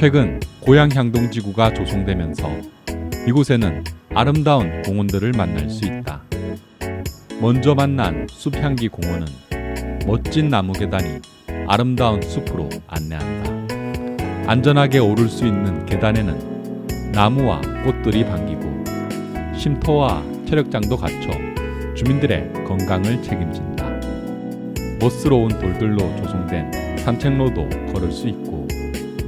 최근 고향 향동지구가 조성되면서 이곳에는 아름다운 공원들을 만날 수 있다. 먼저 만난 숲향기 공원은 멋진 나무 계단이 아름다운 숲으로 안내한다. 안전하게 오를 수 있는 계단에는 나무와 꽃들이 반기고 쉼터와 체력장도 갖춰 주민들의 건강을 책임진다. 멋스러운 돌들로 조성된 산책로도 걸을 수 있고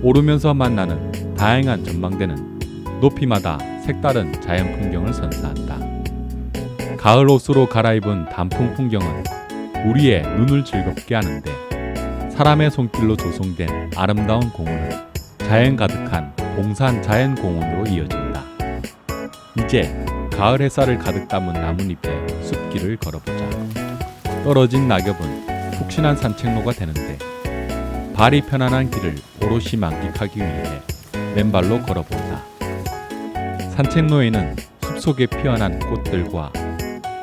오르면서 만나는 다양한 전망대는 높이마다 색다른 자연 풍경을 선사한다. 가을 옷으로 갈아입은 단풍 풍경은 우리의 눈을 즐겁게 하는데 사람의 손길로 조성된 아름다운 공원은 자연 가득한 봉산 자연 공원으로 이어진다. 이제 가을 햇살을 가득 담은 나뭇잎에 숲길을 걸어보자. 떨어진 낙엽은 푹신한 산책로가 되는데 발이 편안한 길을 오롯이 만끽하기 위해 맨발로 걸어본다. 산책로에는 숲속에 피어난 꽃들과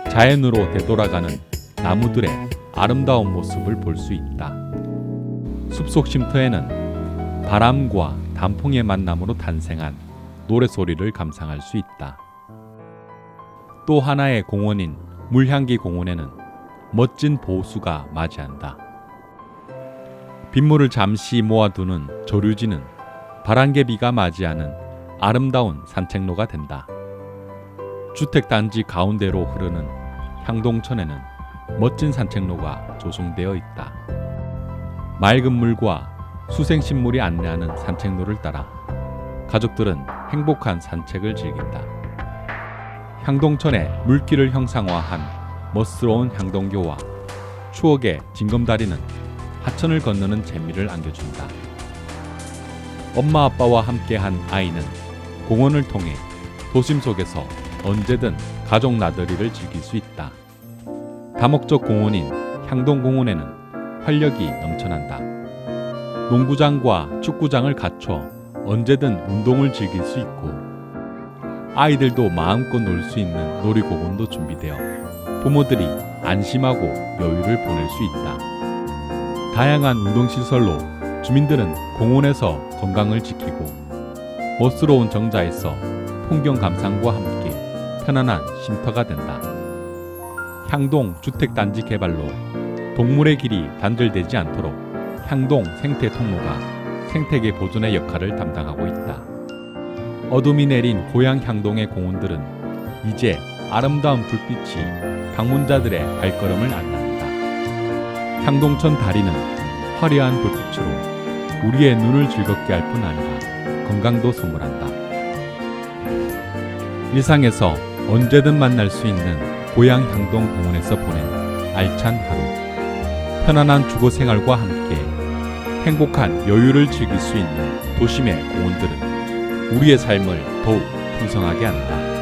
자연으로 되돌아가는 나무들의 아름다운 모습을 볼 수 있다. 숲속 쉼터에는 바람과 단풍의 만남으로 탄생한 노래소리를 감상할 수 있다. 또 하나의 공원인 물향기 공원에는 멋진 보수가 맞이한다. 빗물을 잠시 모아두는 조류지는 바람개비가 맞이하는 아름다운 산책로가 된다. 주택단지 가운데로 흐르는 향동천에는 멋진 산책로가 조성되어 있다. 맑은 물과 수생식물이 안내하는 산책로를 따라 가족들은 행복한 산책을 즐긴다. 향동천의 물길을 형상화한 멋스러운 향동교와 추억의 징검다리는 하천을 건너는 재미를 안겨준다. 엄마 아빠와 함께한 아이는 공원을 통해 도심 속에서 언제든 가족 나들이를 즐길 수 있다. 다목적 공원인 향동공원에는 활력이 넘쳐난다. 농구장과 축구장을 갖춰 언제든 운동을 즐길 수 있고 아이들도 마음껏 놀 수 있는 놀이공원도 준비되어 부모들이 안심하고 여유를 보낼 수 있다. 다양한 운동시설로 주민들은 공원에서 건강을 지키고 멋스러운 정자에서 풍경 감상과 함께 편안한 쉼터가 된다. 향동 주택단지 개발로 동물의 길이 단절되지 않도록 향동 생태 통로가 생태계 보존의 역할을 담당하고 있다. 어둠이 내린 고향 향동의 공원들은 이제 아름다운 불빛이 방문자들의 발걸음을 안내한다. 향동천 다리는 화려한 불빛으로 우리의 눈을 즐겁게 할 뿐 아니라 건강도 선물한다. 일상에서 언제든 만날 수 있는 고향 향동 공원에서 보낸 알찬 하루. 편안한 주거 생활과 함께 행복한 여유를 즐길 수 있는 도심의 공원들은 우리의 삶을 더욱 풍성하게 한다.